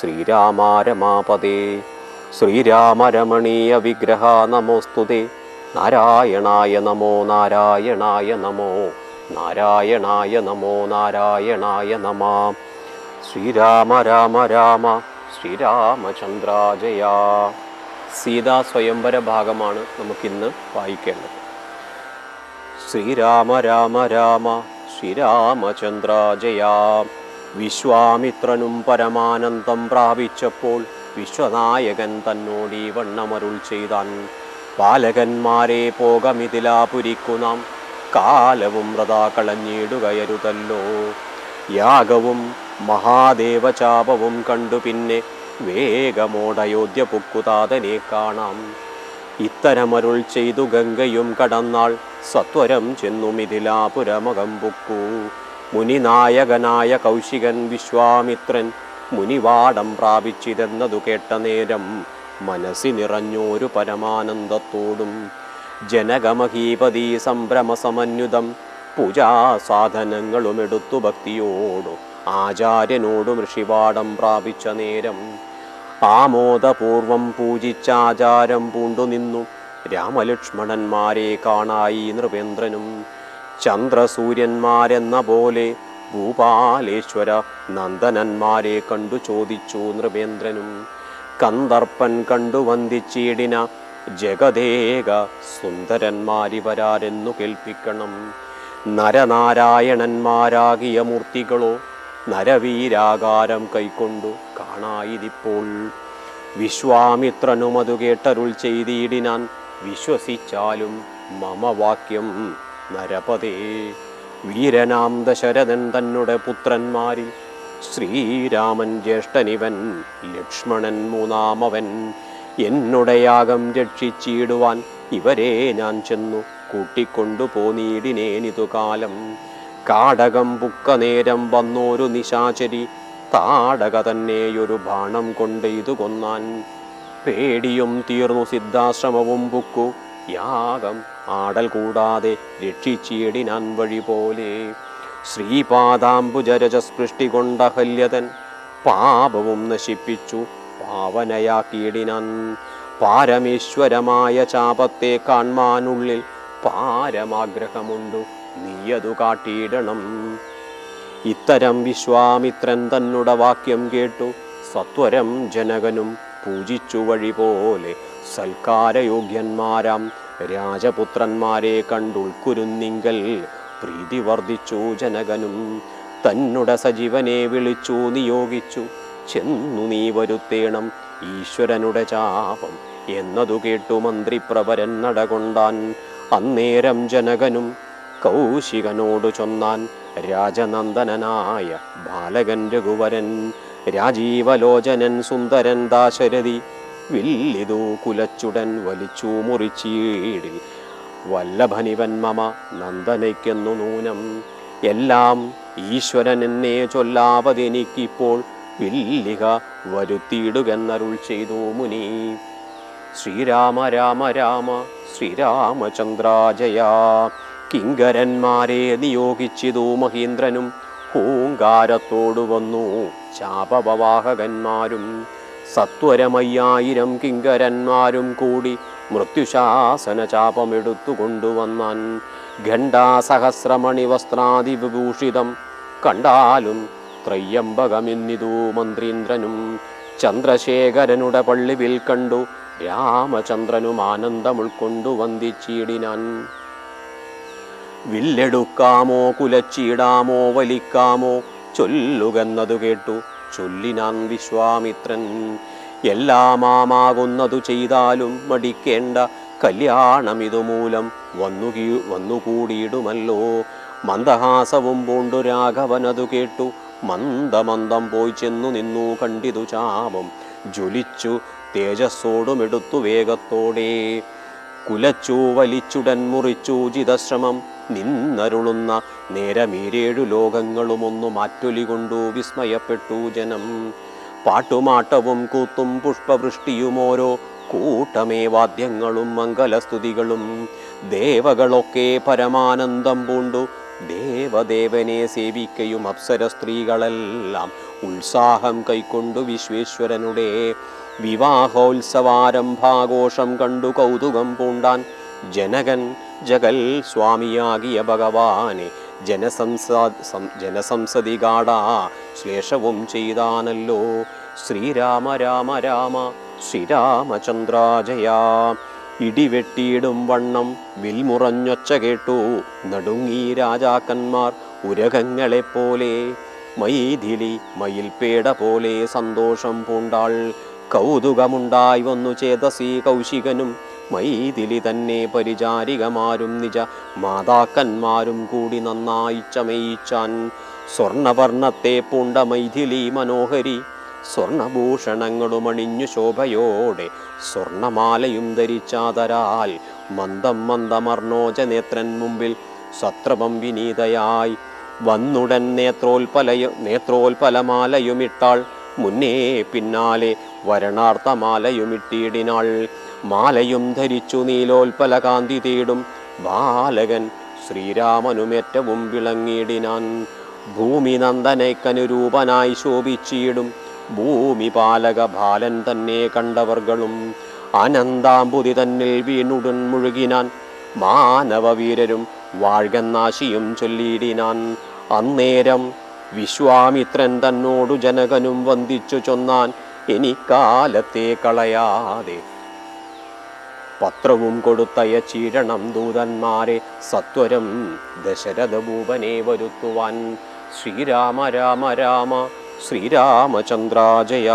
ശ്രീരാമ ശ്രീരാമരമണീയ വിഗ്രഹ നമോസ്തുതേ നാരായണായ നമോ നാരായണായ നമോ നാരായണായ നമോ നാരായണായ നമ. ശ്രീരാമ രാമ രാമ ശ്രീരാമചന്ദ്രാജയ. സീതാ സ്വയംവര ഭാഗമാണ് നമുക്കിന്ന് വായിക്കേണ്ടത്. ശ്രീരാമ രാമ രാമ ശ്രീരാമചന്ദ്രാജയ. വിശ്വാമിത്രനും പരമാനന്ദം പ്രാപിച്ചപ്പോൾ വിശ്വനായകൻ തന്നോട് ഈ വണ്ണമരുൾ ചെയ്താൻ പാലകന്മാരെ പോകമിതിലാപുരിക്കു നാം. കാലവും വ്രതാ കളഞ്ഞിടുകയരുതല്ലോ. യാഗവും മഹാദേവചാപവും കണ്ടു പിന്നെ വേഗമോടയോധ്യ പൊക്കുതാതനെ കാണാം. ഇത്തരമരുൾ ചെയ്തു ഗംഗയും കടന്നാൾ സത്വരം ചെന്നു മിഥിലാപുരമകം പൊക്കു. മുനിനായകനായ കൗശികൻ വിശ്വാമിത്രൻ മുനിവാടം പ്രാപിച്ചിതെന്നതു കേട്ട നേരം മനസ്സി നിറഞ്ഞോരു പരമാനന്ദത്തോടും ജനകമഹീപതി സംഭ്രമസമന്യുതം പൂജാസാധനങ്ങളും എടുത്തു ഭക്തിയോടു ആചാര്യനോടും ഋഷിവാടം പ്രാപിച്ച നേരം ആമോദപൂർവം പൂജിച്ചാചാരം പൂണ്ടുനിന്നു രാമലക്ഷ്മണന്മാരെ കാണായി നൃപേന്ദ്രനും ചന്ദ്രസൂര്യന്മാരെന്ന പോലെ ഭൂപാലേശ്വര നന്ദനന്മാരെ കണ്ടു ചോദിച്ചു നൃപേന്ദ്രനും. കന്ദർപ്പൻ കണ്ടു വന്ദിച്ചിടിന ജഗദേക സുന്ദരന്മാരിവരാരെന്നു കേൾപ്പിക്കണം. നരനാരായണന്മാരാകിയ മൂർത്തികളോ നരവീരാകാരം കൈക്കൊണ്ടു കാണായിരിപ്പോൾ വിശ്വാമിത്രനുമതു കേട്ടരുൾ ചെയ്തിടിനാൻ വിശ്വസിച്ചാലും മമ വാക്യം നരപതേ വീരനാം ദശരഥൻ തന്നുടെ പുത്രന്മാരിൽ ശ്രീരാമൻ ജ്യേഷ്ഠനിവൻ ലക്ഷ്മണൻ മൂന്നാമവൻ. എന്നുടെ യാഗം രക്ഷിച്ചിടുവാൻ ഇവരെ ഞാൻ ചെന്നു കൂട്ടിക്കൊണ്ടു പോനീടിനേനിതു കാലം. കാടകം പുക്ക നേരം വന്നോരു നിശാചരി താടക തന്നെയൊരു ബാണം കൊണ്ട് ഇതു കൊന്നാൻ. പേടിയും തീർന്നു സിദ്ധാശ്രമവും പുക്കു യാഗം ആടൽ കൂടാതെ രക്ഷിച്ചിടിനാൻ വഴി പോലെ. ശ്രീപാദാംബുജരജസ്പൃഷ്ടി കൊണ്ടഹല്യതൻ പാപവും നശിപ്പിച്ചു. പാവനയാക്കിയിടിനാൻ പാരമേശ്വരമായ ചാപത്തെ കാൺമാനുള്ളിൽ പാരമാഗ്രഹമുണ്ടു. നീയതു കാട്ടിയിടണം. ഇത്തരം വിശ്വാമിത്രൻ തന്നുട വാക്യം കേട്ടു. സത്വരം ജനകനും പൂജിച്ചു വഴി പോലെ സൽക്കാരയോഗ്യന്മാരാം രാജപുത്രന്മാരെ കണ്ടുൾക്കുരുന്നിങ്കൽ പ്രീതി വർദ്ധിച്ചു ജനകനും. തന്നുട സജീവനെ വിളിച്ചു നിയോഗിച്ചു. ചെന്നു നീ വരുത്തേണം ഈശ്വരനുടെ ചാപം. എന്നതു കേട്ടു മന്ത്രി മന്ത്രിപ്രവരൻ നടകൊണ്ടാൻ. അന്നേരം ജനകനും കൗശികനോട് ചൊന്നാൻ. രാജനന്ദനായ ബാലകൻ രഘുവരൻ രാജീവലോചനൻ സുന്ദരൻ ദാശരഥി. വില്ലിതു കുലച്ചുടൻ വലിച്ചു മുറിച്ചീടിൽ. വല്ലഭനിവൻ മമ നന്ദനയ്ക്കെന്നു നൂനം. എല്ലാം ഈശ്വരൻ എന്നേ ചൊല്ലാവതെനിക്കിപ്പോൾ വില്ലിക വരുത്തിയിടുകെന്നരുൾ ചെയ്തു മുനി. ശ്രീരാമ രാമ രാമ ശ്രീരാമചന്ദ്രാജയ. കിങ്കരന്മാരെ നിയോഗിച്ചിതു മഹീന്ദ്രനും. ഹൂങ്കാരത്തോടു വന്നു ചാപവാഹകന്മാരും സത്വരമയ്യായിരം കിങ്കരന്മാരും കൂടി മൃത്യുശാസന ചാപമെടുത്തു കൊണ്ടുവന്നാൻ ഘണ്ടാസഹസ്രമണി വസ്ത്രാദി വിഭൂഷിതം കണ്ടാലും ത്രയ്യംബകമെന്നിതു മന്ത്രീന്ദ്രനും ചന്ദ്രശേഖരനുടെ പള്ളിവിൽ കണ്ടു രാമചന്ദ്രനും ആനന്ദം ഉൾക്കൊണ്ടു വന്ദിച്ചിടിനാൻ വില്ലെടുക്കാമോ കുലച്ചിടാമോ വലിക്കാമോ ചൊല്ലുകെന്നതു കേട്ടു ചൊല്ലിനാൻ വിശ്വാമിത്രൻ. എല്ലാമാകുന്നതു ചെയ്താലും മടിക്കേണ്ട കല്യാണം ഇതുമൂലം വന്നു വന്നുകൂടിയിടുമല്ലോ മന്ദഹാസവും പൂണ്ടു രാഘവനതു കേട്ടു. മന്ദമന്ദം പോയി ചെന്നു നിന്നു കണ്ടിതു ചാമം ജ്വലിച്ചു തേജസ്സോടുമെടുത്തു വേഗത്തോടെ. കുലച്ചു വലിച്ചുടൻ മുറിച്ചു ചിതശ്രമം നിന്നരുളുന്ന നേരമീരേഴു ലോകങ്ങളുമൊന്നു മാറ്റൊലി കൊണ്ടു വിസ്മയപ്പെട്ടു ജനം. പാട്ടുമാട്ടവും കൂത്തും പുഷ്പവൃഷ്ടിയും ഓരോ കൂട്ടമേ വാദ്യങ്ങളും മംഗലസ്തുതികളും. ദേവകളൊക്കെ പരമാനന്ദം പൂണ്ടു ദേവദേവനെ സേവിക്കയും അപ്സര സ്ത്രീകളെല്ലാം ഉത്സാഹം കൈക്കൊണ്ടു വിശ്വേശ്വരനുടെ. വിവാഹോത്സവാരംഭാഘോഷം കണ്ടു കൗതുകം പൂണ്ടാൻ ജനകൻ ജഗൽ സ്വാമിയാകിയ ഭഗവാനെ ജനസംസാ ജനസംസതി കാടാ ശ്ലേഷവും ചെയ്താനല്ലോ. ശ്രീരാമ രാമ രാമ ശ്രീരാമചന്ദ്രാജയാ. ഇടിവെട്ടിയിടും വണ്ണം വിൽമുറഞ്ഞൊച്ച കേട്ടു. നടുങ്ങി രാജാക്കന്മാർ ഉരകങ്ങളെപ്പോലെ. മൈഥിലി മയിൽപേട പോലെ സന്തോഷം പൂണ്ടാൾ. കൗതുകമുണ്ടായി വന്നു ചേതസി കൗശികനും മൈഥിലി തന്നെ പരിചാരികമാരും നിജ മാതാക്കന്മാരും കൂടി നന്നായി ചമയിച്ചാൻ സ്വർണവർണത്തെ പൂണ്ട മൈഥിലി മനോഹരി സ്വർണഭൂഷണങ്ങളും അണിഞ്ഞു ശോഭയോടെ സ്വർണമാലയും ധരിച്ചാതരാൽ മന്ദം മന്ദമർണോജ നേത്രൻ മുമ്പിൽ സത്രപം വിനീതയായി വന്നുടൻ നേത്രോൽപലയ നേത്രോൽപലമാലയുമിട്ടാൾ മുന്നേ പിന്നാലെ വരണാർത്ഥമാലയുമിട്ടിയിടിനാൾ മാലയും ധരിച്ചു നീലോൽപല കാന്തി തേടും ബാലകൻ ശ്രീരാമനുമേറ്റവും വിളങ്ങിയിടിനാൻ. ഭൂമി നന്ദനയ്ക്കനുരൂപനായി ശോഭിച്ചിടും ഭൂമി പാലക ബാലൻ തന്നെ കണ്ടവർകളും അനന്താംബുതി തന്നിൽ വീണുടൻ മുഴുകിനാൻ. മാനവവീരരും വാഴ്കന്നാശിയും ചൊല്ലിയിടിനാൻ. അന്നേരം വിശ്വാമിത്രൻ തന്നോടു ജനകനും വന്ദിച്ചു ചൊന്നാൻ. എനിക്കാലത്തെ കളയാതെ പത്രവും കൊടുത്തയച്ചീരണം ദൂതന്മാരെ. സത്വരം ദശരഥഭൂപനെ വരുത്തുവാൻ. ശ്രീരാമ രാമ രാമ ശ്രീരാമചന്ദ്രാജയ.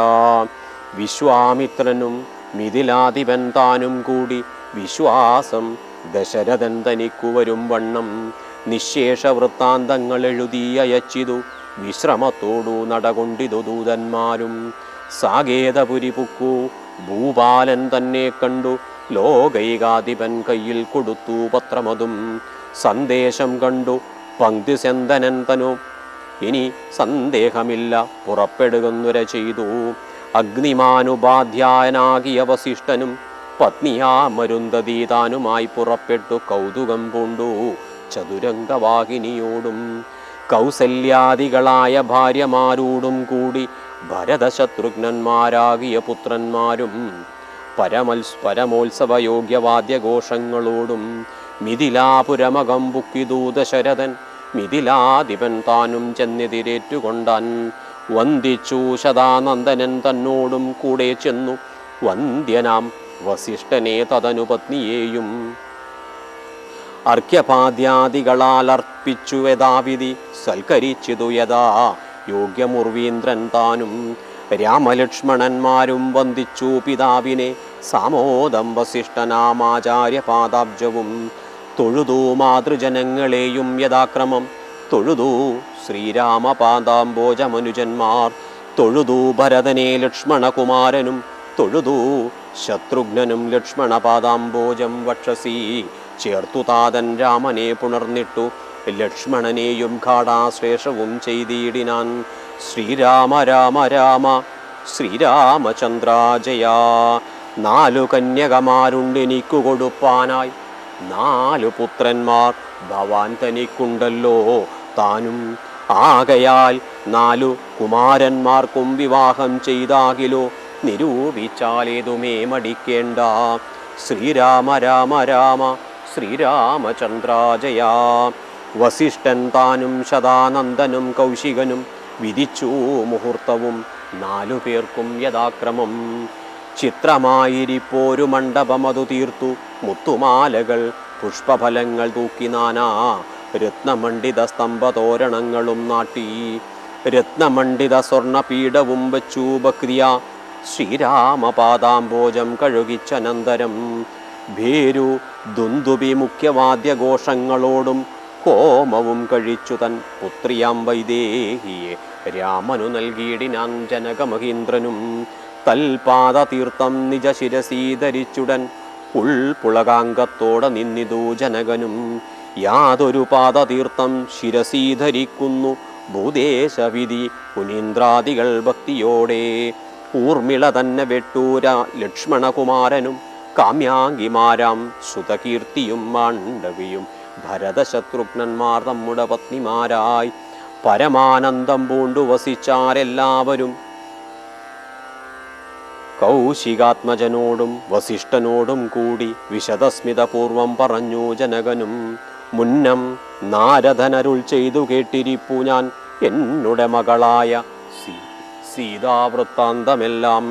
വിശ്വാമിത്രനും മിഥിലാധിപൻ താനും കൂടി വിശ്വാസം ദശരഥൻ തനിക്കു വരും വണ്ണം. നിശേഷ വൃത്താന്തങ്ങൾ എഴുതി അയച്ചിതു. വിശ്രമത്തോടു നടകൊണ്ടിതു ദൂതന്മാരും. സാകേതപുരി പുക്കു ഭൂപാലൻ തന്നെ കണ്ടു. ലോകൈകാധിപൻ കയ്യിൽ കൊടുത്തു പത്രമതും. സന്ദേശം കണ്ടു പങ്ക്തി സെന്തനൻ തനു. ഇനി സന്ദേഹമില്ല പുറപ്പെടുകുന്നുര ചെയ്തു. അഗ്നിമാനുപാധ്യായനാകിയ വസിഷ്ഠനും പത്നിയാ താനുമായി പുറപ്പെട്ടു കൗതുകം പൂണ്ടു ചതുരംഗവാഹിനിയോടും. കൗസല്യാദികളായ ഭാര്യമാരോടും കൂടി ഭരതശത്രുഘ്നന്മാരാകിയ പുത്രന്മാരും പരമൽസ് പരമോത്സവയോഗ്യവാദ്യഘോഷങ്ങളോടും മിഥിലാപുരമകം ബുക്കിതു ദശരഥൻ മിഥിലാധിപൻ താനും ചെന്നെതിരേറ്റുകൊണ്ടാൻ വന്ദിച്ചു ശതാനന്ദനൻ തന്നോടും കൂടെ ചെന്നു വന്ദ്യനാം വസിഷ്ഠനെ തതനു പത്നിയെയും അർഘ്യപാദ്യാദികളാൽ അർപ്പിച്ചു യഥാവിധി സൽക്കരിച്ചിതു യഥാ യോഗ്യമുർവീന്ദ്രൻ താനും രാമലക്ഷ്മണന്മാരും വന്ദിച്ചു പിതാവിനെ സാമോദം വസിഷ്ഠനാമാചാര്യപാദാബ്ജവും. തൊഴുതു മാതൃജനങ്ങളെയും യഥാക്രമം. തൊഴുതു ശ്രീരാമപാദാംബോജമനുജന്മാർ. തൊഴുതു ഭരതനെ ലക്ഷ്മണകുമാരനും. തൊഴുതു ശത്രുഘ്നനും ലക്ഷ്മണപാദാംബോജം വക്ഷസി. ചേർത്തു താതൻ രാമനെ പുണർന്നിട്ടു. ലക്ഷ്മണനെയും ഘാടാശ്ലേഷവും ചെയ്തിടിനാൻ. ശ്രീരാമ രാമ രാമ ശ്രീരാമചന്ദ്രാജയ. നാലു കന്യകമാരുണ്ടെനിക്കു കൊടുപ്പാനായി നാലു പുത്രന്മാർ ഭവാൻ തനിക്കുണ്ടല്ലോ. താനും ആകയാൽ നാലു കുമാരന്മാർക്കും വിവാഹം ചെയ്താകിലോ. നിരൂപിച്ചാലേതുമേ മടിക്കേണ്ട. ശ്രീരാമ രാമ രാമ ശ്രീരാമചന്ദ്രാജയാ. വസിഷ്ഠൻ താനും ശതാനന്ദനും കൗശികനും വിധിച്ചു മുഹൂർത്തവും നാലു പേർക്കും യഥാക്രമം. ചിത്രമായിരിപ്പോരു മണ്ഡപമതു തീർത്തു. മുത്തുമാലകൾ പുഷ്പഫലങ്ങൾ തൂക്കി നാനാ രത്നമണ്ഡിത സ്തംഭതോരണങ്ങളും നാട്ടി. രത്നമണ്ഡിത സ്വർണപീഠവും വച്ചു ബക്രിയ ശ്രീരാമപാദാംബോജം കഴുകിച്ചനന്തരം. ഭേരു ദുന്ദുബി മുഖ്യവാദ്യഘോഷങ്ങളോടും കോമവും കഴിച്ചു തൻ പുത്രിയാം വൈദേഹിയെ. രാമനു നൽകിയിടിനാൻ ജനകമഹീന്ദ്രനും തൽപാദ തീർത്ഥം നിജ ശിരസീധരിച്ചുടൻ ഉൾപുളകാംഗത്തോടെ നിന്നിതു ജനകനും. യാതൊരു പാദതീർത്ഥം ശിരസീധരിക്കുന്നു ഭൂദേശവിധി കുനീന്ദ്രാദികൾ ഭക്തിയോടെ. ഊർമിള തന്നെ വെട്ടൂര ലക്ഷ്മണകുമാരനും കാമ്യാങ്കിമാരാം സുതകീർത്തിയും മാണ്ഡവിയും. ഭരതശത്രുഘ്നന്മാർ നമ്മുടെ പത്നിമാരായി. പരമാനന്ദം പൂണ്ടു വസിച്ചാരെല്ലാവരും കൗശികാത്മജനോടും വസിഷ്ഠനോടും കൂടി വിശദസ്മിതപൂർവം പറഞ്ഞു. ജനകനും മുന്നം നാരദനരുൾ ചെയ്തു കേട്ടിരിപ്പു ഞാൻ എന്നുടെ മകളായ സീതാവൃത്താന്തമെല്ലാം.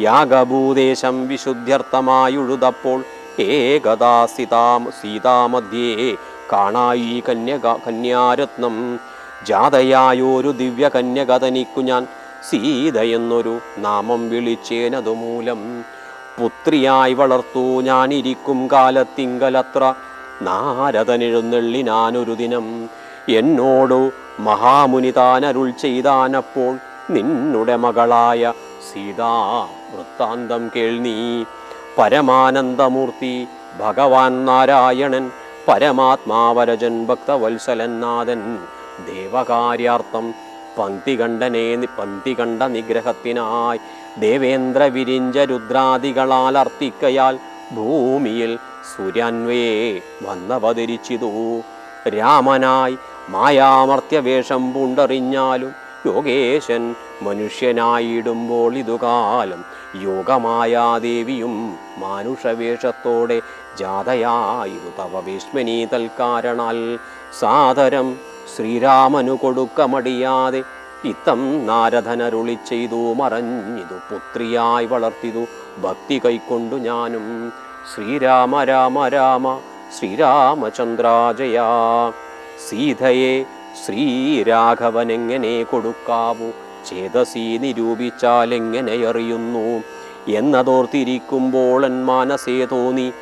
യാഗഭൂദേശം വിശുദ്ധ്യർത്ഥമായുഴുതപ്പോൾ ഏകദാ സീതാം സീതാമധ്യേ കാണായി കന്യക കന്യാരത്നം. ജാതയായൊരു ദിവ്യ കന്യകതനിക്കു ഞാൻ സീത എന്നൊരു നാമം വിളിച്ചേനതു മൂലം പുത്രിയായി വളർത്തു ഞാനിരിക്കും കാലത്തിങ്കലത്ര നാരദനെഴുന്നള്ളി ഞാനൊരു ദിനം. എന്നോടു മഹാമുനി താനരുൾ ചെയ്താനപ്പോൾ നിന്നുടെ മകളായ സീതാ വൃത്താന്തം കേൾനീ പരമാനന്ദമൂർത്തി ഭഗവാൻ നാരായണൻ പരമാത്മാവരജൻ ഭക്തവത്സലൻ നാഥൻ ദേവകാര്യാർത്ഥം പന്തികണ്ഠനെ പന്തികണ്ഠ നിഗ്രഹത്തിനായി ദേവേന്ദ്ര വിരിഞ്ച രുദ്രാദികളാൽ അർത്ഥിക്കയാൽ ഭൂമിയിൽ സൂര്യാന്വയെ വന്നവതരിച്ചിതു. രാമനായി മായാമർത്യവേഷം പൂണ്ടറിഞ്ഞാലും യോഗേശൻ മനുഷ്യനായിടുമ്പോൾ ഇതുകാലം യോഗമായാദേവിയും മാനുഷവേഷത്തോടെ ജാതയായിരു തവ വിസ്മനീ തൽക്കാരണാൽ സാദരം ശ്രീരാമനു കൊടുക്കമടിയാതെ ഇത്തം നാരദനരുളി ചെയ്തു മറഞ്ഞിതു പുത്രിയായി വളർത്തിതു ഭക്തി കൈക്കൊണ്ടു ഞാനും. ശ്രീരാമ രാമ രാമ ശ്രീരാമചന്ദ്രാജയ. സീതയെ ശ്രീരാഘവനെങ്ങനെ കൊടുക്കാവൂ? ചേതസി അറിയുന്നു എന്നതോർത്തിരിക്കുമ്പോൾ എൻ മനസ്സേ തോന്നി.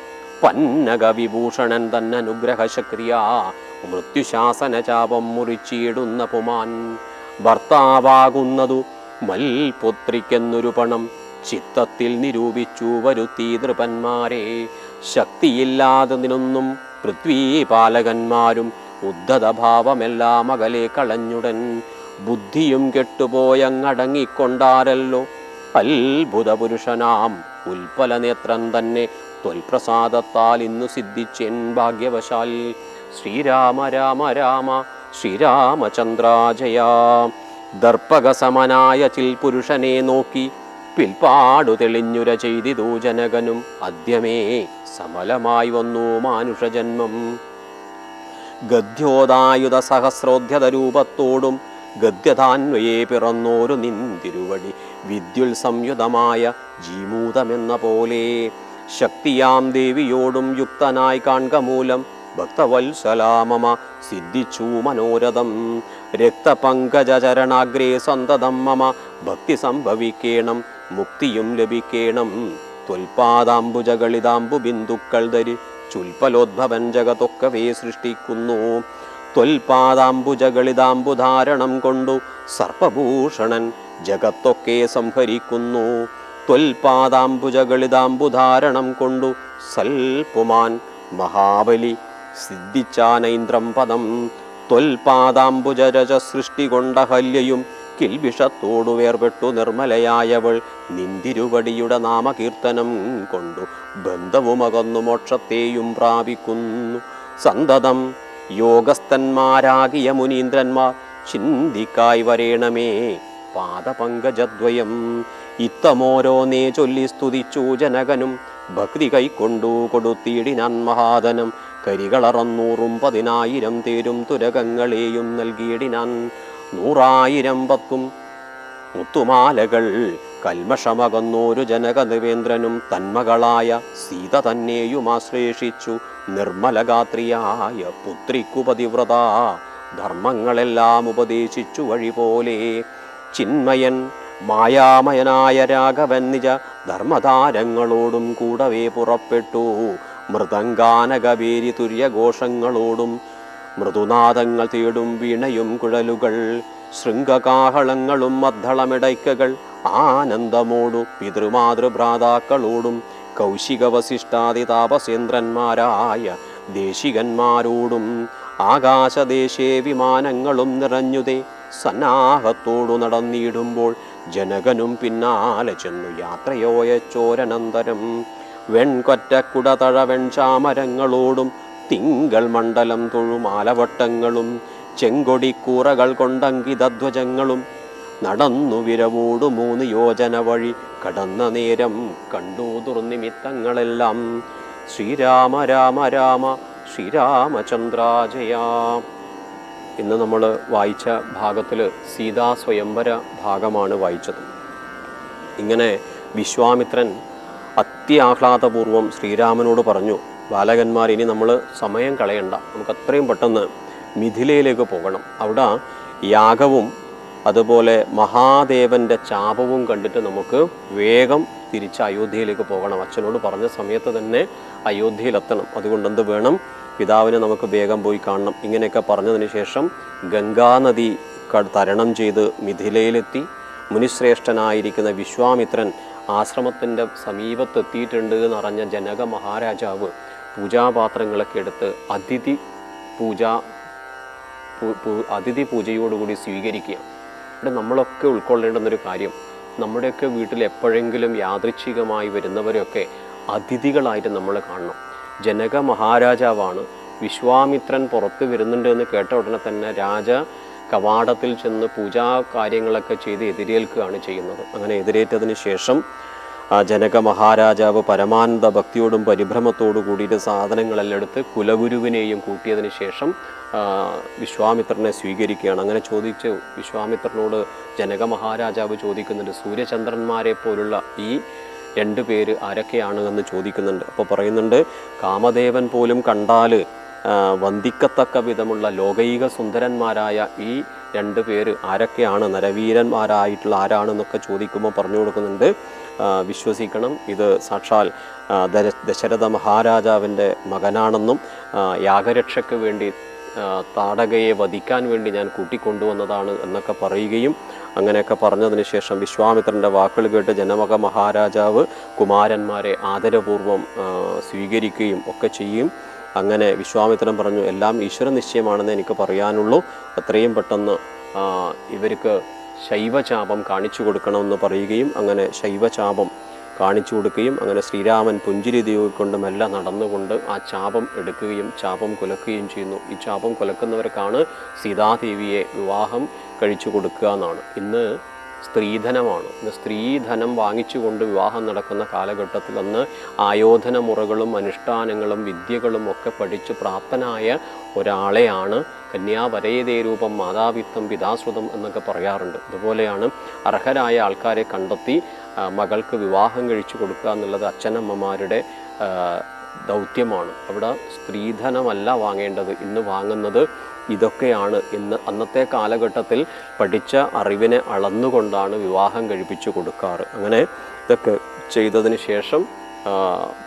പന്നക വിഭൂഷണൻ തന്നനുഗ്രഹശക്രിയാ. മൃത്യുശാസന ചാപം മുറിച്ചിടുന്ന പുമാൻ. ഭർത്താവാകുന്നതു മൽപുത്രിക്കെന്നൊരു പണം. ചിത്തത്തിൽ നിരൂപിച്ചു വരുത്തി നൃപന്മാരെ ശക്തിയില്ലാതെ നിന്നൊന്നും പൃഥ്വീപാലകന്മാരും ഉദ്ധതഭാവമെല്ലാം അകലെ കളഞ്ഞുടൻ. ബുദ്ധിയും കെട്ടുപോയങ്ങടങ്ങിക്കൊണ്ടാരല്ലോ. അത്ഭുതപുരുഷനാം ഉൽപ്പല നേത്രം തന്നെ തൊൽപ്രസാദത്താൽ ഇന്നു സിദ്ധിച്ചെൻ ഭാഗ്യവശാൽ. ശ്രീരാമ രാമ രാമ ശ്രീരാമചന്ദ്രാജയ. ദർപ്പകസമനായ ചിൽ പുരുഷനെ നോക്കി പിൽപാടു തെളിഞ്ഞുര ചെയ്തിതു ജനകനും. അദ്യമേ സമലമായി വന്നു മാനുഷജന്മം. ഗദ്യോദായുധ സഹസ്രോദ്ധ്യത രൂപത്തോടും ഗദ്യതാന്വയെ പിറന്നോരു നിന്തിരുവടി വിദ്യുൽ സംയുതമായ ജീമൂതമെന്ന പോലെ ശക്തിയാം ദേവിയോടും യുക്തനായി കാൺക ഭക്തവത്സലാമമ സിദ്ധിച്ചു മനോരഥം. രക്തപങ്കജചരണാഗ്രേ സന്തതം മമ ഭക്തി സംഭവിക്കേണം മുക്തിയും ലഭിക്കേണം. ത്വൽപാദാംബുജകളിതാംബു ബിന്ദുക്കൾ ധരി ചുൽപ്പലോദ്ഭവൻ ജഗതൊക്കവേ സൃഷ്ടിക്കുന്നു. ത്വൽപാദാംബുജകളിതാംബുധാരണം കൊണ്ടു സർപ്പഭൂഷണൻ ജഗത്തൊക്കെ സംഹരിക്കുന്നു. ത്വൽപാദാംബുജകളിതാംബുധാരണം കൊണ്ടു സൽപുമാൻ മഹാബലി സിദ്ധിച്ചാനൈന്ദ്രം പദം. ത്വൽപാദാംബുജരജ സൃഷ്ടി കൊണ്ട ഹല്യയും കിൽബിഷത്തോടു വേർപെട്ടു നിർമ്മലയായവൾ നിന്തിരുവടിയുടെ നാമകീർത്തനം കൊണ്ടു ബന്ധവുമകന്നു മോക്ഷത്തെയും പ്രാപിക്കുന്നു. സന്തതം യോഗസ്ഥന്മാരാകിയ മുനീന്ദ്രന്മാർ ചിന്തിക്കായി വരേണമേ. പാദപങ്കജദ്വയം ഇത്തമോരോന്നേ ചൊല്ലി സ്തുതിച്ചു ജനകനും. ഭക്തി കൈക്കൊണ്ടു കൊടുത്തിയിടിനാൻ മഹാധനം. കരികളറന്നൂറും പതിനായിരം തേരും തുരകങ്ങളെയും നൽകിയിടിനാൻ. നൂറായിരം പത്തും മുത്തുമാലകൾ കൽമഷമകന്നോരു ജനക നിവേന്ദ്രനും തന്മകളായ സീത തന്നെയും ആശ്ലേഷിച്ചു. നിർമ്മലഗാത്രിയായ പുത്രിക്കുപതിവ്രത ധർമ്മങ്ങളെല്ലാം ഉപദേശിച്ചു വഴി പോലെ ചിന്മയൻ മായാമയനായ രാഘവൻ നിജ ധർമ്മതാരങ്ങളോടും കൂടവേ പുറപ്പെട്ടു. മൃദംഗാനകവേരി തുര്യഘോഷങ്ങളോടും മൃദുനാദങ്ങൾ തേടും വീണയും കുഴലുകൾ ശൃംഗകാഹളങ്ങളും മദ്ദളമിടയ്ക്കകൾ ആനന്ദമോടു പിതൃമാതൃഭ്രാതാക്കളോടും കൗശിക വസിഷ്ഠാദി താപസേന്ദ്രന്മാരായ ദേശികന്മാരോടും ആകാശദേശേ വിമാനങ്ങളും നിറഞ്ഞുതേ സന്നാഹത്തോടു നടന്നിടുമ്പോൾ ജനകനും പിന്നാലെ ചെന്നു വെൺകൊറ്റ കുടതഴ വെൺചാമരങ്ങളോടും തിങ്കൾ മണ്ഡലം തൊഴുമാലവട്ടങ്ങളും ചെങ്കൊടിക്കൂറകൾ കൊണ്ടങ്കിതധ്വജങ്ങളും നടന്നു വിരവോടു മൂന്ന് യോജന വഴി കടന്ന നേരം കണ്ടു ദുർനിമിത്തങ്ങളെല്ലാം ശ്രീരാമ രാമ രാമ ശ്രീരാമചന്ദ്രാജയ. ഇന്ന് നമ്മൾ വായിച്ച ഭാഗത്തിൽ സീതാ സ്വയംവര ഭാഗമാണ് വായിച്ചത്. ഇങ്ങനെ വിശ്വാമിത്രൻ അത്യാഹ്ലാദപൂർവം ശ്രീരാമനോട് പറഞ്ഞു ബാലകന്മാർ ഇനി നമ്മൾ സമയം കളയണ്ട. നമുക്ക് അത്രയും പെട്ടെന്ന് മിഥിലയിലേക്ക് പോകണം. അവിടെ യാഗവും അതുപോലെ മഹാദേവന്റെ ചാപവും കണ്ടിട്ട് നമുക്ക് വേഗം തിരിച്ച് അയോധ്യയിലേക്ക് പോകണം. അച്ഛനോട് പറഞ്ഞ സമയത്ത് തന്നെ അയോധ്യയിലെത്തണം. അതുകൊണ്ട് എന്ത് വേണം? പിതാവിനെ നമുക്ക് വേഗം പോയി കാണണം. ഇങ്ങനെയൊക്കെ പറഞ്ഞതിന് ശേഷം ഗംഗാനദി തരണം ചെയ്ത് മിഥിലയിലെത്തി. മുനിശ്രേഷ്ഠനായിരിക്കുന്ന വിശ്വാമിത്രൻ ആശ്രമത്തിന്റെ സമീപത്തെത്തിയിട്ടുണ്ട് എന്നറിഞ്ഞ ജനക മഹാരാജാവ് പൂജാപാത്രങ്ങളൊക്കെ എടുത്ത് അതിഥി പൂജ അതിഥി പൂജയോടുകൂടി സ്വീകരിക്കുക. ഇവിടെ നമ്മളൊക്കെ ഉൾക്കൊള്ളേണ്ടുന്നൊരു കാര്യം നമ്മുടെയൊക്കെ വീട്ടിൽ എപ്പോഴെങ്കിലും യാദൃച്ഛികമായി വരുന്നവരെയൊക്കെ അതിഥികളായിട്ട് നമ്മൾ കാണണം. ജനക മഹാരാജാവാണ് വിശ്വാമിത്രൻ പുറത്ത് വരുന്നുണ്ട് എന്ന് കേട്ട ഉടനെ തന്നെ രാജ കവാടത്തിൽ ചെന്ന് പൂജാ കാര്യങ്ങളൊക്കെ ചെയ്ത് എതിരേൽക്കുകയാണ് ചെയ്യുന്നത്. അങ്ങനെ എതിരേറ്റതിന് ശേഷം ആ ജനക മഹാരാജാവ് പരമാനന്ദ ഭക്തിയോടും പരിഭ്രമത്തോടു കൂടിയിട്ട് സാധനങ്ങളെല്ലാം എടുത്ത് കുലഗുരുവിനെയും കൂട്ടിയതിന് ശേഷം വിശ്വാമിത്രനെ സ്വീകരിക്കുകയാണ്. അങ്ങനെ ചോദിച്ച് വിശ്വാമിത്രനോട് ജനക മഹാരാജാവ് ചോദിക്കുന്നുണ്ട് സൂര്യചന്ദ്രന്മാരെ പോലുള്ള ഈ രണ്ട് പേര് ആരൊക്കെയാണ്? എന്ന് ചോദിക്കുന്നുണ്ട്. അപ്പോൾ പറയുന്നുണ്ട് കാമദേവൻ പോലും കണ്ടാൽ വന്ദിക്കത്തക്ക വിധമുള്ള ലോകൈക സുന്ദരന്മാരായ ഈ രണ്ട് പേര് ആരൊക്കെയാണ്? നരവീരന്മാരായിട്ടുള്ള ആരാണെന്നൊക്കെ ചോദിക്കുമ്പോൾ പറഞ്ഞു കൊടുക്കുന്നുണ്ട് വിശ്വസിക്കണം. ഇത് സാക്ഷാൽ ദശരഥ മഹാരാജാവിന്റെ മകനാണെന്നും യാഗരക്ഷയ്ക്ക് വേണ്ടി താടകയെ വധിക്കാൻ വേണ്ടി ഞാൻ കൂട്ടിക്കൊണ്ടുവന്നതാണ് എന്നൊക്കെ പറയുകയും അങ്ങനെയൊക്കെ പറഞ്ഞതിന് ശേഷം വിശ്വാമിത്രന്റെ വാക്കുകൾ കേട്ട് ജനമക മഹാരാജാവ് കുമാരന്മാരെ ആദരപൂർവം സ്വീകരിക്കുകയും ഒക്കെ ചെയ്യും. അങ്ങനെ വിശ്വാമിത്രൻ പറഞ്ഞു എല്ലാം ഈശ്വര നിശ്ചയമാണെന്ന് എനിക്ക് പറയാനുള്ളൂ. എത്രയും പെട്ടെന്ന് ഇവർക്ക് ശൈവചാപം കാണിച്ചു കൊടുക്കണമെന്ന് പറയുകയും അങ്ങനെ ശൈവചാപം കാണിച്ചു കൊടുക്കുകയും അങ്ങനെ ശ്രീരാമൻ പുഞ്ചിരി കൊണ്ട് മെല്ലെ നടന്നുകൊണ്ട് ആ ചാപം എടുക്കുകയും ചാപം കുലക്കുകയും ചെയ്യുന്നു. ഈ ചാപം കുലക്കുന്നവർക്കാണ് സീതാദേവിയെ വിവാഹം കഴിച്ചു കൊടുക്കുക എന്നാണ്. ഇന്ന് സ്ത്രീധനമാണ്. ഇന്ന് സ്ത്രീധനം വാങ്ങിച്ചുകൊണ്ട് വിവാഹം നടക്കുന്ന കാലഘട്ടത്തിൽ അന്ന് ആയോധന മുറകളും അനുഷ്ഠാനങ്ങളും വിദ്യകളും ഒക്കെ പഠിച്ച് പ്രാപ്തനായ ഒരാളെയാണ് കന്യാവരയതേ രൂപം മാതാവിത്തം പിതാശ്രുതം എന്നൊക്കെ പറയാറുണ്ട്. അതുപോലെയാണ് അർഹരായ ആൾക്കാരെ കണ്ടെത്തി മകൾക്ക് വിവാഹം കഴിച്ചു കൊടുക്കുക എന്നുള്ളത് അച്ഛനമ്മമാരുടെ ദൗത്യമാണ്. അവിടെ സ്ത്രീധനമല്ല വാങ്ങേണ്ടത്. ഇന്ന് വാങ്ങുന്നത് ഇതൊക്കെയാണ് ഇന്ന് അന്നത്തെ കാലഘട്ടത്തിൽ പഠിച്ച അറിവിനെ അളന്നുകൊണ്ടാണ് വിവാഹം കഴിപ്പിച്ചു കൊടുക്കാറ്. അങ്ങനെ ഇതൊക്കെ ചെയ്തതിന് ശേഷം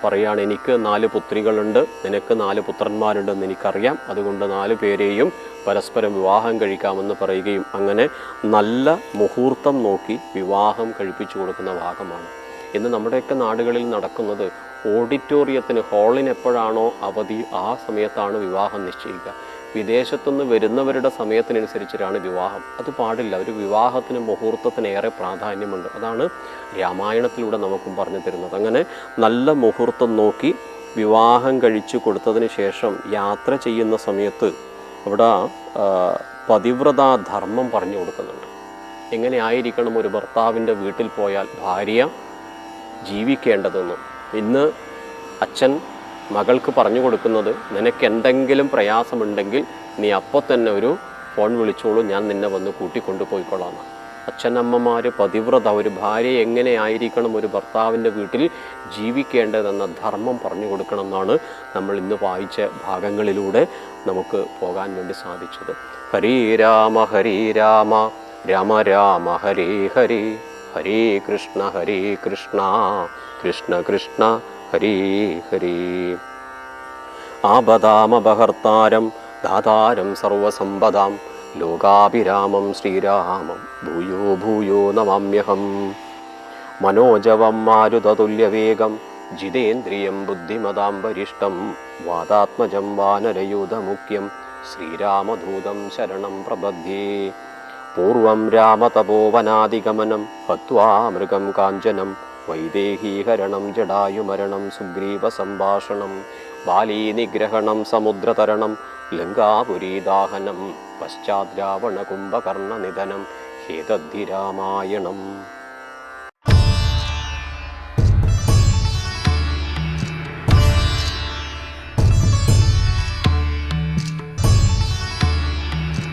പറയാണ് എനിക്ക് നാല് പുത്രികളുണ്ട് നിനക്ക് നാല് പുത്രന്മാരുണ്ടെന്ന് എനിക്കറിയാം. അതുകൊണ്ട് നാല് പേരെയും പരസ്പരം വിവാഹം കഴിക്കാമെന്ന് പറയുകയും അങ്ങനെ നല്ല മുഹൂർത്തം നോക്കി വിവാഹം കഴിപ്പിച്ചു കൊടുക്കുന്ന ഭാഗമാണ്. ഇന്ന് നമ്മുടെയൊക്കെ നാടുകളിൽ നടക്കുന്നത് ഓഡിറ്റോറിയത്തിന് ഹാളിന് എപ്പോഴാണോ അവധി ആ സമയത്താണ് വിവാഹം നിശ്ചയിക്കുക. വിദേശത്തുനിന്ന് വരുന്നവരുടെ സമയത്തിനനുസരിച്ചിട്ടാണ് വിവാഹം. അത് പാടില്ല. ഒരു വിവാഹത്തിന് മുഹൂർത്തത്തിന് ഏറെ പ്രാധാന്യമുണ്ട്. അതാണ് രാമായണത്തിലൂടെ നമുക്കും പറഞ്ഞു തരുന്നത്. അങ്ങനെ നല്ല മുഹൂർത്തം നോക്കി വിവാഹം കഴിച്ചു കൊടുത്തതിന് ശേഷം യാത്ര ചെയ്യുന്ന സമയത്ത് അവിടെ പതിവ്രതാ ധർമ്മം പറഞ്ഞു കൊടുക്കുന്നുണ്ട്. എങ്ങനെയായിരിക്കണം ഒരു ഭർത്താവിന്റെ വീട്ടിൽ പോയാൽ ഭാര്യ ജീവിക്കേണ്ടതെന്നും ഇന്ന് അച്ഛൻ മകൾക്ക് പറഞ്ഞു കൊടുക്കുന്നത് നിനക്ക് എന്തെങ്കിലും പ്രയാസമുണ്ടെങ്കിൽ നീ അപ്പോൾ തന്നെ ഒരു ഫോൺ വിളിച്ചോളൂ ഞാൻ നിന്നെ വന്ന് കൂട്ടിക്കൊണ്ടുപോയിക്കൊള്ളാം അച്ഛനമ്മമാർ പതിവ്രത ഒരു ഭാര്യ എങ്ങനെയായിരിക്കണം ഒരു ഭർത്താവിന്റെ വീട്ടിൽ ജീവിക്കേണ്ടതെന്ന ധർമ്മം പറഞ്ഞു കൊടുക്കണം എന്നാണ് നമ്മൾ ഇന്ന് വായിച്ച ഭാഗങ്ങളിലൂടെ നമുക്ക് പോകാൻ വേണ്ടി സാധിച്ചത്. ഹരീ രാമ ഹരീ രാമ രാമ രാമ ഹരീ ഹരി ഹരേ കൃഷ്ണ ഹരേ കൃഷ്ണ കൃഷ്ണ കൃഷ്ണ. ഹരേ ഹരീ. ആപദാമപഹർത്താരം ദാതാരം സർവസമ്പദാം. ലോകാഭിരാമം ശ്രീരാമം. ഭൂയോ ഭൂയോ നമാമ്യഹം. മനോജവം മാരുതതുല്യവേഗം. ജിതേന്ദ്രിയം ബുദ്ധിമതാം വരിഷ്ടം വാദാത്മജം വാനരയൂതമുഖ്യം. ശ്രീരാമദൂതം ശരണം പ്രബദ്ധ്യേ പൂർവം രാമതപോവനാദിഗമനം ഹത്വാ മൃഗം കാഞ്ചനം. വൈദേഹീഹരണം ജടായുമരണം സുഗ്രീവസംഭാഷണം ബാലീനിഗ്രഹണം സമുദ്രതരണം ലങ്കാപുരീദാഹനം പശ്ചാദ്രാവണകുംഭകർണനിധനം ഹേതദ്ധി